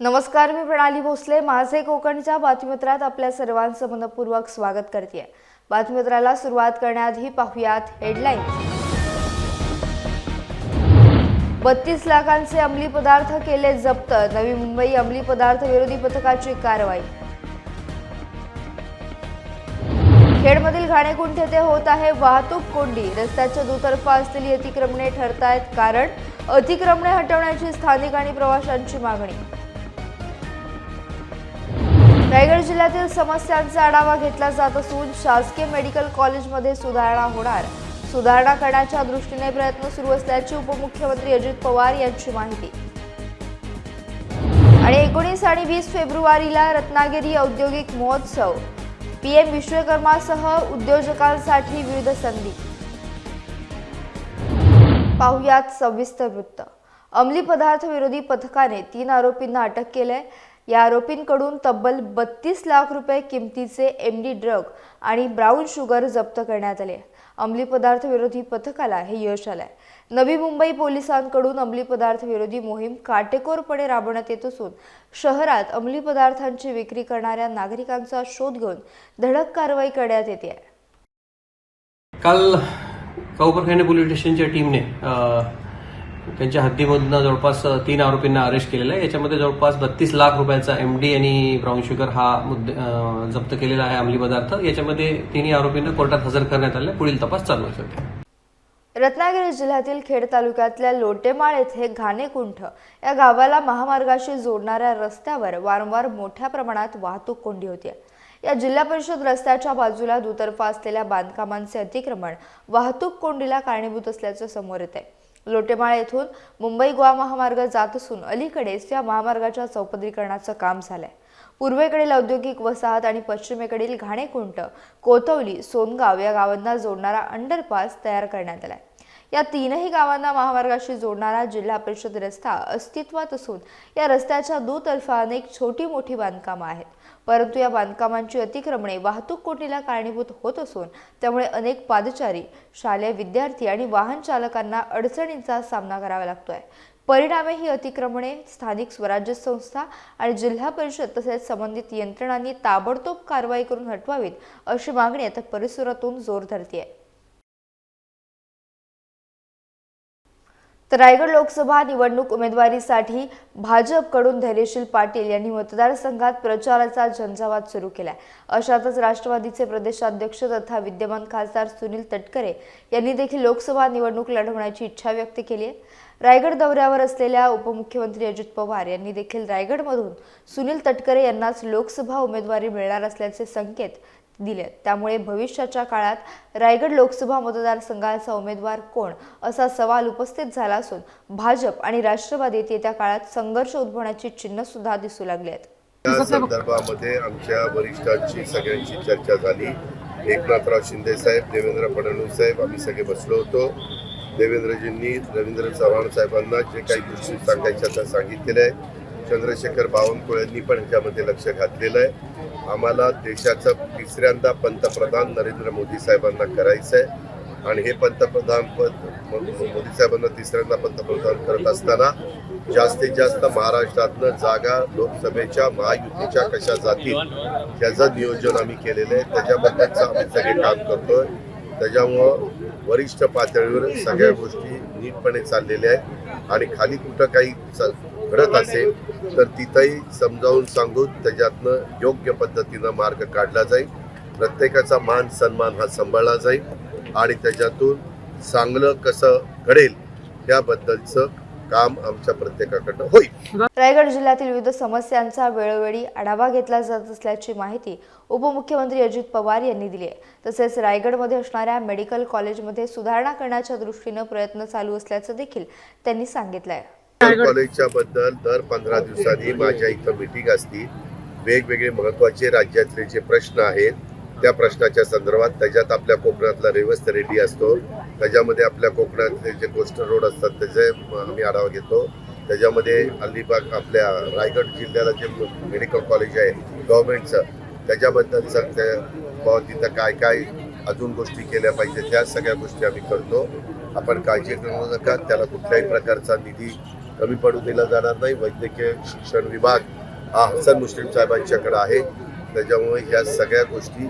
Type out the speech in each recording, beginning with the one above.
नमस्कार मी प्रणाली भोसले. माझे कोकणच्या बातमीपत्रात आपल्या सर्वांचं मनपूर्वक स्वागत करते बातमीपत्राला सुरुवात करण्याआधी पाहुयात हेडलाईन. बत्तीस लाखांचे अंमली पदार्थ केले जप्त. नवी मुंबई अंमली पदार्थ विरोधी पथकाची कारवाई. खेडमधील घाणेकुंठ येथे होत आहे वाहतूक कोंडी. रस्त्याच्या दुतर्फा असलेली अतिक्रमणे ठरतायत कारण अतिक्रमणे हटवण्याची स्थानिक आणि प्रवाशांची मागणी. रायगड जिल्ह्यातील समस्यांचा आढावा घेतला जात असून शासकीय मेडिकल कॉलेजमध्ये सुधारणा होणार. सुधारणा करण्याच्या दृष्टीने प्रयत्न सुरू असल्याची उपमुख्यमंत्री अजित पवार यांची माहिती. आणि एकोणीस आणि वीस फेब्रुवारीला रत्नागिरी औद्योगिक महोत्सव. पीएम विश्वकर्मासह उद्योजकांसाठी विविध संधी. पाहुयात सविस्तर वृत्त. अंमली पदार्थ विरोधी पथकाने तीन आरोपींना अटक केलंय. या आरोपींकडून तब्बल बत्तीस लाख रुपये किमतीचे एम डी ड्रग आणि ब्राऊन शुगर जप्त करण्यात आले. अंमली पदार्थ विरोधी पथकाला हे यश आलंय. नवी मुंबई पोलिसांकडून अंमली पदार्थ विरोधी मोहीम काटेकोरपणे राबवण्यात येत असून शहरात अंमली पदार्थांची विक्री करणाऱ्या नागरिकांचा शोध घेऊन धडक कारवाई करण्यात येते. आहे काल काऊपरखाने पोलीस स्टेशनच्या टीमने त्यांच्या हद्दीमधून जवळपास तीन आरोपींना अरेस्ट केलेला आहे. याच्यामध्ये जवळपास बत्तीस लाख रुपयाचा एमडी आणि ब्राऊन शुगर हा मुद्दे जप्त केलेला आहे अंमली पदार्थ. याच्यामध्ये तिन्ही आरोपींना कोर्टात हजर करण्यात आले पुढील तपास चालू आहे सध्या. रत्नागिरी जिल्ह्यातील खेड तालुक्यातल्या लोटेमाळ येथे घाणेकुंठ या गावाला महामार्गाशी जोडणाऱ्या रस्त्यावर वारंवार मोठ्या प्रमाणात वाहतूक कोंडी होती. या जिल्हा परिषद रस्त्याच्या बाजूला दुतर्फा असलेल्या बांधकामांचे अतिक्रमण वाहतूक कोंडीला कारणीभूत असल्याचं समोर येत आहे लोटेमाळ येथून मुंबई गोवा महामार्ग जात असून अलीकडेच या महामार्गाच्या चौपदरीकरणाचं काम झालंय. पूर्वेकडील औद्योगिक वसाहत आणि पश्चिमेकडील घाणेकुंट कोतवली सोनगाव या गावांना जोडणारा अंडरपास तयार करण्यात आलाय. या तीनही गावांना महामार्गाशी जोडणारा जिल्हा परिषद रस्ता अस्तित्वात असून या रस्त्याच्या दुतर्फा अनेक छोटी मोठी बांधकामं आहेत. परंतु या बांधकामांची अतिक्रमणे वाहतूक कोटीला कारणीभूत होत असून त्यामुळे अनेक पादचारी शालेय विद्यार्थी आणि वाहन चालकांना अडचणींचा सामना करावा लागतोय. परिणामे ही अतिक्रमणे स्थानिक स्वराज्य संस्था आणि जिल्हा परिषद तसेच संबंधित यंत्रणांनी ताबडतोब कारवाई करून हटवावीत अशी मागणी आता परिसरातून जोर आहे तर रायगड लोकसभा निवडणूक उमेदवारीसाठी भाजपकडून धैर्यशील पाटील यांनी मतदारसंघात प्रचाराचा झंझावात सुरू केलाय. अशातच राष्ट्रवादीचे प्रदेशाध्यक्ष तथा विद्यमान खासदार सुनील तटकरे यांनी देखील लोकसभा निवडणूक लढवण्याची इच्छा व्यक्त केली आहे. रायगड दौऱ्यावर असलेल्या उपमुख्यमंत्री अजित पवार यांनी देखील रायगडमधून सुनील तटकरे यांनाच लोकसभा उमेदवारी मिळणार असल्याचे संकेत दिले त्यामुळे भविष्याच्या काळात रायगड लोकसभा मतदारसंघाचा उमेदवार कोण असा सवाल उपस्थित झाला असून भाजप आणि राष्ट्रवादीत येत्या काळात संघर्ष उद्भवण्याची चिन्ह सुद्धा दिसू लागली आहेत. या संदर्भामध्ये आमच्या वरिष्ठांची सगळ्यांची चर्चा झाली. एकनाथराव शिंदे साहेब देवेंद्र फडणवीस साहेब आम्ही सगळे बसलो होतो. देवेंद्रजींनी रवींद्र चव्हाण साहेबांना जे काही गोष्टी सांगायच्या त्या सांगितलेल्या आहेत. चंद्रशेखर बावनकुळेंनी पण ह्याच्यामध्ये लक्ष घातलेलं आहे. आम्हाला देशाचं तिसऱ्यांदा पंतप्रधान नरेंद्र मोदी साहेबांना करायचं आहे आणि हे पंतप्रधान पद मोदी साहेबांना तिसऱ्यांदा पंतप्रधान करत असताना जास्तीत जास्त महाराष्ट्रातनं जागा लोकसभेच्या महायुतीच्या कशा जातील त्याचं नियोजन आम्ही केलेलं आहे. त्याच्याबद्दलचं आम्ही सगळे काम करतोय. त्याच्यामुळं वरिष्ठ पातळीवर सगळ्या गोष्टी नीटपणे चाललेल्या आहेत. आणि खाली कुठं काही घडत असेल तर तिथंही समजावून सांगून त्याच्यातनं योग्य पद्धतीनं मार्ग काढला जाईल. प्रत्येकाचा मान सन्मान हा सांभाळला जाईल आणि त्याच्यातून चांगलं कसं घडेल त्याबद्दलचं काम आमच्या प्रत्येकाकडनं होईल. रायगड जिल्ह्यातील विविध समस्यांचा वेळोवेळी आढावा घेतला जात असल्याची माहिती उपमुख्यमंत्री अजित पवार यांनी दिली आहे. तसेच रायगडमध्ये असणाऱ्या मेडिकल कॉलेजमध्ये सुधारणा करण्याच्या दृष्टीनं प्रयत्न चालू असल्याचं देखील त्यांनी सांगितलं आहे. कॉलेजच्या बद्दल दर पंधरा दिवसांनी माझ्या इथं मिटिंग असती वेगवेगळे महत्त्वाचे राज्यातले जे प्रश्न आहेत त्या प्रश्नाच्या संदर्भात त्याच्यात आपल्या कोकणातला रेवस्त रेड्डी असतो. त्याच्यामध्ये आपल्या कोकणातले जे कोस्टर रोड असतात त्याचे आम्ही आढावा घेतो. त्याच्यामध्ये अलिबाग आपल्या रायगड जिल्ह्याला जे मेडिकल कॉलेज आहे गव्हर्नमेंटचं त्याच्याबद्दलचं त्या तिथं काय काय अजून गोष्टी केल्या पाहिजे त्या सगळ्या गोष्टी आम्ही करतो. आपण काळजी करू नका. त्याला कुठल्याही प्रकारचा निधी कमी पडू दिला जाणार नाही. वैद्यकीय शिक्षण विभाग हा हसन मुस्लिम साहेबांच्याकडे आहे. त्याच्यामुळे या सगळ्या गोष्टी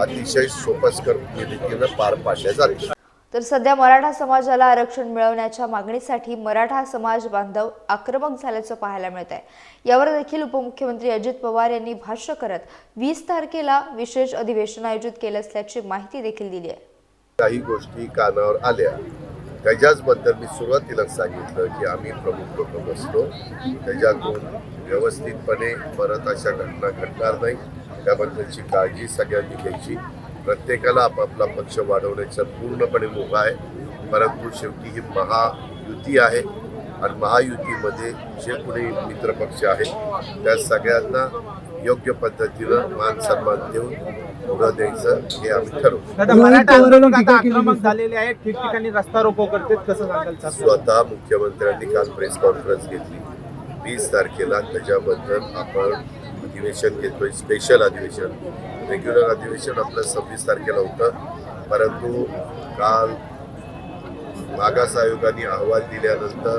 अतिशय सोपस्कर रीतीनं पार पाडल्या जातील. तर सध्या मराठा समाजाला आरक्षण मिळवण्याच्या मागणीसाठी मराठा समाज बांधव आक्रमक झाल्याचं पाहायला मिळत आहे. यावर देखील उपमुख्यमंत्री अजित पवार यांनी भाष्य करत वीस तारखेला विशेष अधिवेशन आयोजित केलं असल्याची माहिती देखील दिली आहे. काही गोष्टी कानावर आल्या. त्याच्याचबद्दल मी सुरुवातीला सांगितलं की आम्ही प्रमुख लोक बसलो. त्याच्यातून व्यवस्थितपणे परत अशा घटना घडणार नाही त्याबद्दलची काळजी सगळ्यांनी घ्यायची. प्रत्येकाला आपापला पक्ष वाढवण्याचा पूर्णपणे मोका आहे. परंतु शेवटी ही महायुती आहे आणि महायुतीमध्ये जे कोणी मित्रपक्ष आहेत त्या सगळ्यांना योग्य पद्धतीनं मान सन्मान देऊन पुढं द्यायचं हे आम्ही ठरवू. झालेले आहेत ठिकठिकाणी रस्ता रोको करतात कसं सांगाल सर? स्वतः मुख्यमंत्र्यांनी काल प्रेस कॉन्फरन्स घेतली. वीस तारखेला त्याच्याबद्दल आपण अधिवेशन घेतोय स्पेशल अधिवेशन. रेग्युलर अधिवेशन आपलं सव्वीस तारखेला होतं. परंतु काल मागास आयोगाने अहवाल दिल्यानंतर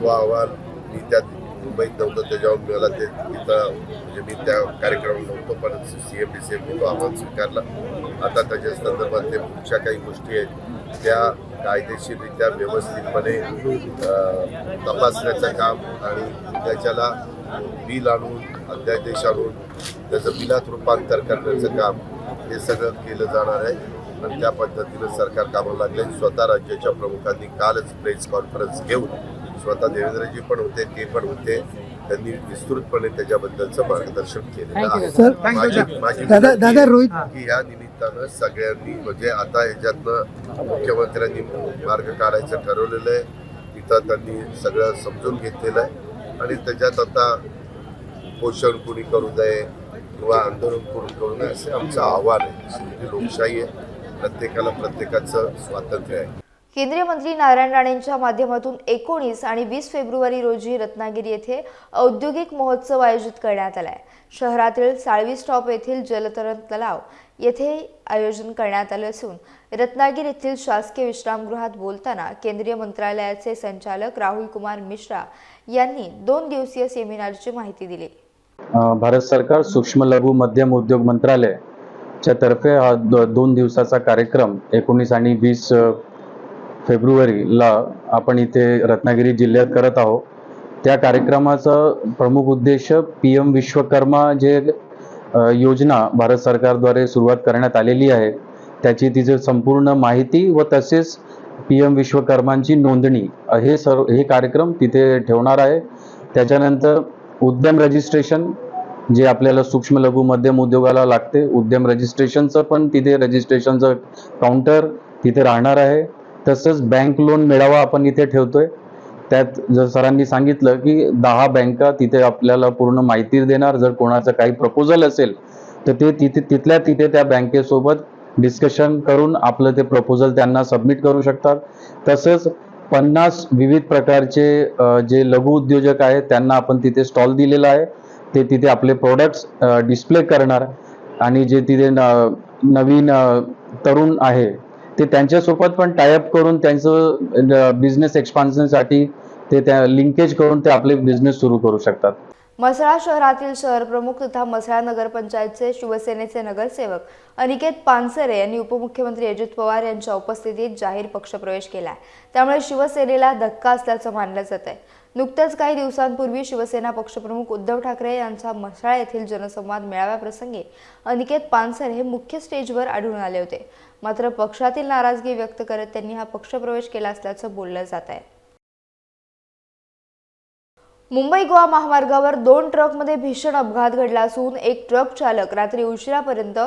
तो अहवाल मी त्यात मुंबईत नव्हतं त्याच्यावर मला ते तिथं म्हणजे मी त्या कार्यक्रमात नव्हतो पण सी एम डी सी एमने तो आव्हान स्वीकारला. आता त्याच्या संदर्भात ते पुढच्या काही गोष्टी आहेत. त्या कायदेशीररित्या व्यवस्थितपणे तपासण्याचं काम आणि त्याच्याला बिल आणून अध्यादेश आणून त्याचं बिलात रूपांतर करण्याचं काम हे सगळं केलं जाणार आहे. आणि त्या पद्धतीनं सरकार कामाला लागले स्वतः राज्याच्या प्रमुखांनी कालच प्रेस कॉन्फरन्स घेऊन स्वतः देवेंद्रजी पण होते ते पण होते. त्यांनी विस्तृतपणे त्याच्याबद्दलचं मार्गदर्शन केलेलं आहे. सर, माझी की या निमित्तानं सगळ्यांनी म्हणजे आता ह्याच्यातनं मुख्यमंत्र्यांनी मार्ग काढायचं ठरवलेलं आहे. तिथं त्यांनी सगळं समजून घेतलेलं आहे. आणि त्याच्यात आता पोषण कुणी करू नये किंवा आंदोलन कुणी करू नये असे आमचं आव्हान आहे. लोकशाही आहे प्रत्येकाला प्रत्येकाचं स्वातंत्र्य आहे. केंद्रीय मंत्री नारायण राणेंच्या माध्यमातून एकोणीस आणि वीस फेब्रुवारी रोजी रत्नागिरी येथे औद्योगिक महोत्सव आयोजित करण्यात आलाय. शहरातील साळवी स्टॉप येथील जलतरण तलाव येथे आयोजन करण्यात आले असून रत्नागिरी येथील शासकीय विश्रामगृहात बोलताना केंद्रीय मंत्रालयाचे संचालक राहुल कुमार मिश्रा यांनी दोन दिवसीय सेमिनारची माहिती दिली. भारत सरकार सूक्ष्म लघु मध्यम उद्योग मंत्रालयाच्या तर्फे हा दोन दिवसाचा कार्यक्रम एकोणीस आणि वीस फेब्रुवारीला आपण इथे रत्नागिरी जिल्ह्यात करत आहोत. त्या कार्यक्रमाचा प्रमुख उद्देश पी एम विश्वकर्मा जे योजना भारत सरकारद्वारे सुरुवात करण्यात आलेली आहे. त्याची तिचे संपूर्ण माहिती व तसेच पी एम विश्वकर्मांची नोंदणी हे सर्व हे कार्यक्रम तिथे ठेवणार आहे. त्याच्यानंतर उद्यम रजिस्ट्रेशन जे आपल्याला सूक्ष्म लघु मध्यम उद्योगाला लागते उद्यम रजिस्ट्रेशनचं पण तिथे रजिस्ट्रेशनचं काउंटर तिथे राहणार आहे. तसंच बँक लोन मेळावा आपण इथे ठेवतोय. त्यात जर सरांनी सांगितलं की दहा बँका तिथे आपल्याला पूर्ण माहिती देणार जर कोणाचं काही प्रपोजल असेल तर ते तिथे तिथल्या तिथे त्या बँकेसोबत डिस्कशन करून आपलं ते प्रपोजल त्यांना सबमिट करू शकतात. तसंच पन्नास विविध प्रकारचे जे लघु उद्योजक आहेत त्यांना आपण तिथे स्टॉल दिलेला आहे. ते तिथे आपले प्रोडक्ट्स डिस्प्ले करणार. आणि जे तिथे न- नवीन तरुण आहे ते त्यांच्यासोबत पण टायअप करून त्यांचं बिझनेस एक्सपान्शनसाठी ते त्या लिंकेज करून ते आपले बिझनेस सुरू करू शकतात. म्हसळा शहरातील शहर प्रमुख तथा म्हसळा नगरपंचायतचे शिवसेनेचे नगरसेवक अनिकेत पानसरे यांनी उपमुख्यमंत्री अजित पवार यांच्या उपस्थितीत जाहीर पक्षप्रवेश केला त्यामुळे शिवसेनेला धक्का असल्याचं मानलं जात आहे नुकत्याच काही दिवसांपूर्वी शिवसेना पक्षप्रमुख उद्धव ठाकरे यांचा म्हसाळा येथील जनसंवाद मेळाव्याप्रसंगी अनिकेत पानसर हे मुख्य स्टेजवर आढळून आले होते. मात्र पक्षातील नाराजगी व्यक्त करत त्यांनी हा पक्षप्रवेश केला असल्याचं बोललं जात आहे. मुंबई गोवा महामार्गावर दोन ट्रकमध्ये भीषण अपघात घडला असून एक ट्रक चालक रात्री उशिरापर्यंत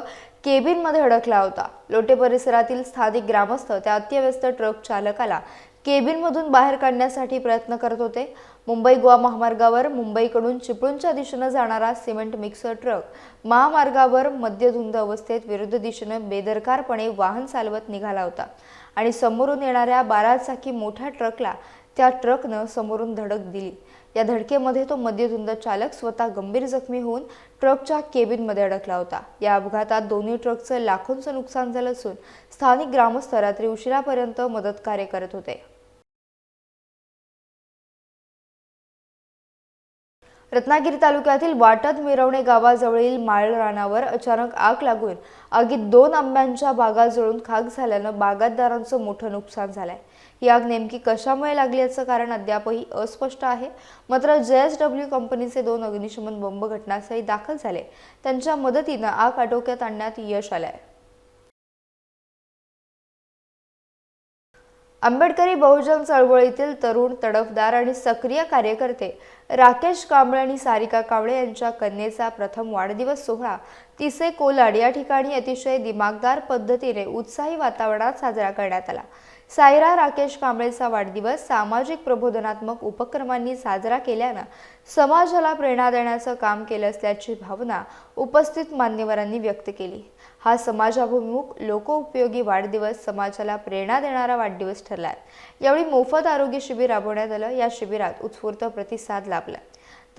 केबिनमध्ये अडकला होता. लोटे परिसरातील स्थानिक ग्रामस्थ त्या अत्यव्यस्त ट्रक चालकाला केबिनमधून बाहेर काढण्यासाठी प्रयत्न करत होते. मुंबई गोवा महामार्गावर मुंबईकडून चिपळूणच्या दिशेनं जाणारा सिमेंट मिक्सर ट्रक महामार्गावर मद्यधुंद अवस्थेत विरुद्ध दिशेनं बेदरकारपणे वाहन चालवत निघाला होता आणि समोरून येणाऱ्या बारा चाकी मोठ्या ट्रकला त्या ट्रकनं समोरून धडक दिली. या धडकेमध्ये तो मद्यधुंद चालक स्वतः गंभीर जखमी होऊन ट्रकच्या केबिनमध्ये अडकला होता. या अपघातात दोन्ही ट्रकचं लाखोंचं नुकसान झालं असून स्थानिक ग्रामस्थ रात्री उशिरापर्यंत मदत कार्य करत होते. रत्नागिरी तालुक्यातील वाटत मिरवणे गावाजवळील माळ रानावर अचानक आग लागून आगीत दोन आंब्यांच्या बागा जळून खाक झाल्यानं बागायतदारांचं मोठं नुकसान झालंय. ही आग नेमकी कशामुळे लागली याचं कारण अद्यापही अस्पष्ट आहे. मात्र जेएसडब्ल्यू कंपनीचे दोन अग्निशमन बंब घटनास्थळी दाखल झाले. त्यांच्या मदतीनं आग आटोक्यात आणण्यात यश आलंय. आंबेडकरी बहुजन चळवळीतील तरुण तडफदार आणि सक्रिय कार्यकर्ते राकेश कांबळे आणि सारिका कांबळे यांच्या कन्येचा प्रथम वाढदिवस सोहळा तिसे कोलाड या ठिकाणी अतिशय दिमागदार पद्धतीने उत्साही वातावरणात साजरा करण्यात आला. सायरा राकेश कांबळेचा वाढदिवस सामाजिक प्रबोधनात्मक उपक्रमांनी साजरा केल्यानं समाजाला प्रेरणा देण्याचं काम केलं असल्याची भावना उपस्थित मान्यवरांनी व्यक्त केली. हा समाजाभिमुख लोकोपयोगी वाढदिवस समाजाला प्रेरणा देणारा वाढदिवस ठरला आहे यावेळी मोफत आरोग्य शिबिर राबवण्यात आलं. या शिबिरात उत्स्फूर्त प्रतिसाद लाभला.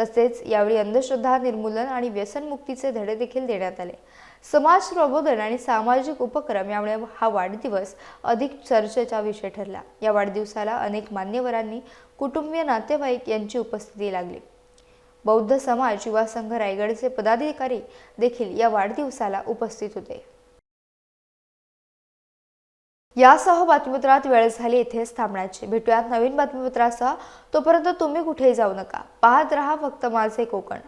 तसेच यावेळी अंधश्रद्धा निर्मूलन आणि व्यसनमुक्तीचे धडे देखील देण्यात आले. समाज प्रबोधन आणि सामाजिक उपक्रम यामुळे हा वाढदिवस अधिक चर्चेचा विषय ठरला. या वाढदिवसाला अनेक मान्यवरांनी कुटुंबीय नातेवाईक यांची उपस्थिती लागली. बौद्ध समाज युवा संघ रायगडचे पदाधिकारी देखील या वाढदिवसाला उपस्थित होते. यासह बातमीपत्रात वेळ झाली इथेच थांबण्याची. भेटूयात नवीन बातमीपत्रासह. तोपर्यंत तुम्ही कुठेही जाऊ नका. पाहत रहा फक्त माझे कोकण.